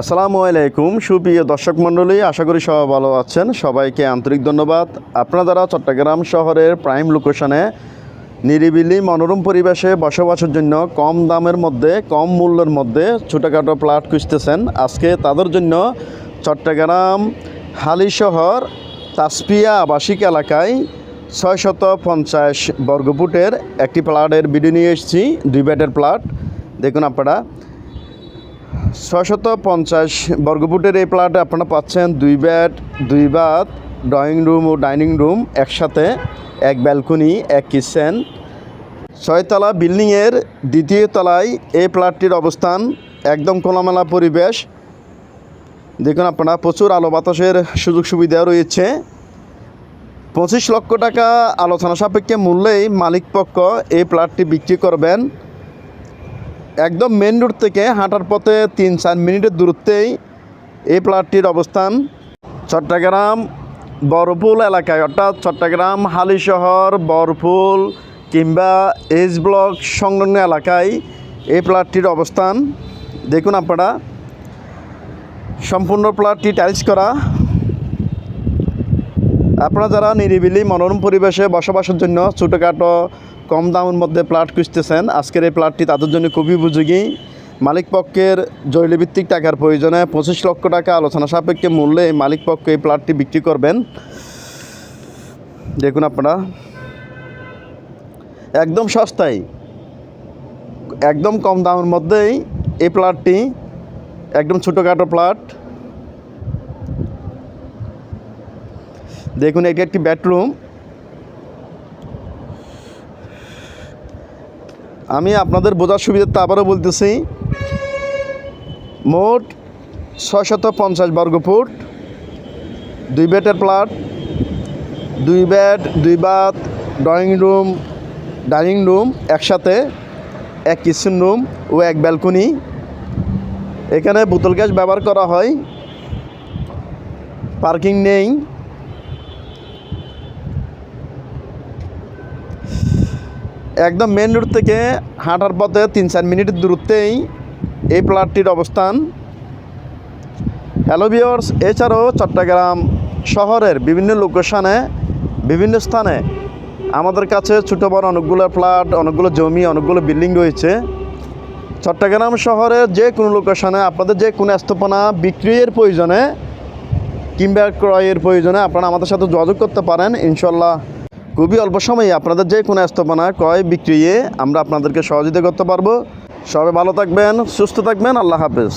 আসসালামু আলাইকুম, সুপ্রিয় দর্শক মণ্ডলী, আশা করি সবাই ভালো আছেন। সবাইকে আন্তরিক ধন্যবাদ। আপনারা চট্টগ্রাম শহরের প্রাইম লোকেশনে নিরিবিলি মনোরম পরিবেশে বসবাসের জন্য কম দামের মধ্যে, কম মূল্যের মধ্যে ছোটোখাটো প্লাট খুঁজতেছেন, আজকে তাদের জন্য চট্টগ্রাম হালি শহর তাসপিয়া আবাসিক এলাকায় ছয়শত পঞ্চাশ বর্গফুটের একটি প্লাটের ভিডিও নিয়ে এসেছি, দুই বেডের প্লাট দেখুন আপনারা ছশত পঞ্চাশ বর্গফুটের এই প্লাটে আপনারা পাচ্ছেন দুই বেড দুই বাথ ড্রয়িং রুম ও ডাইনিং রুম একসাথে, এক ব্যালকনি এক কিচেন ছয়তলা বিল্ডিংয়ের দ্বিতীয় তলায় এই প্লাটটির অবস্থান, একদম খোলামেলা পরিবেশ। দেখুন আপনারা, প্রচুর আলো বাতাসের সুযোগ সুবিধা রয়েছে। পঁচিশ লক্ষ টাকা আলোচনা সাপেক্ষে মূল্যেই মালিকপক্ষ এই প্লাটটি বিক্রি করবেন। একদম মেন রোড থেকে হাঁটার পথে তিন চার মিনিটের দূরত্বেই এই প্লাটটির অবস্থান। চট্টগ্রাম বরফুল এলাকায়, অর্থাৎ চট্টগ্রাম হালিশহর বরফুল কিংবা এইচ ব্লক সংলগ্ন এলাকায় এই প্লাটটির অবস্থান। দেখুন আপনারা, সম্পূর্ণ প্লাটটি টাইলস করা। আপনারা যারা নিরিবিলি মনোরম পরিবেশে বসবাসের জন্য ছোটোখাটো কম দামের মধ্যে প্লাট খুঁজতেছেন, আজকের এই প্লাটটি তাদের জন্য খুবই উপযোগী। মালিকপক্ষের জৈলভিত্তিক টাকার প্রয়োজনে পঁচিশ লক্ষ টাকা আলোচনা সাপেক্ষে মূল্যে মালিকপক্ষ এই প্লাটটি বিক্রি করবেন। দেখুন আপনারা। একদম সস্তায়, একদম কম দামের মধ্যেই এই প্লাটটি, একদম ছোটোখাটো প্লাট। দেখুন, এটি একটি বেডরুম আমি আপনাদের বোঝার সুবিধাতে আবারও বলতেছি। মোট ছয়শত পঞ্চাশ বর্গ ফুট, দুই বেডের প্লাট দুই বেড দুই bath drawing room dining room একসাথে, এক কিচেন রুম ও এক ব্যালকনি এখানে বোতল গ্যাস ব্যবহার করা হয়। পার্কিং নেই। একদম মেন রোড থেকে হাঁটার পথে তিন চার মিনিটের দূরত্বেই এই প্লাটটির অবস্থান। হ্যালো বিয়র্স এছাড়াও চট্টগ্রাম শহরের বিভিন্ন লোকেশনে বিভিন্ন স্থানে আমাদের কাছে ছোটো বড় অনেকগুলো ফ্ল্যাট, অনেকগুলো জমি, অনেকগুলো বিল্ডিং রয়েছে। চট্টগ্রাম শহরের যে কোনো লোকেশনে আপনাদের যে কোনো স্থাপনা বিক্রির প্রয়োজনে কিংবা ক্রয়ের প্রয়োজনে আপনারা আমাদের সাথে যোগাযোগ করতে পারেন। ইনশাল্লাহ খুবই অল্প সময়ে আপনাদের যে কোনো স্থাপনা ক্রয় বিক্রিয়ে আমরা আপনাদেরকে সহযোগিতা করতে পারব। সবাই ভালো থাকবেন, সুস্থ থাকবেন, আল্লাহ হাফেজ।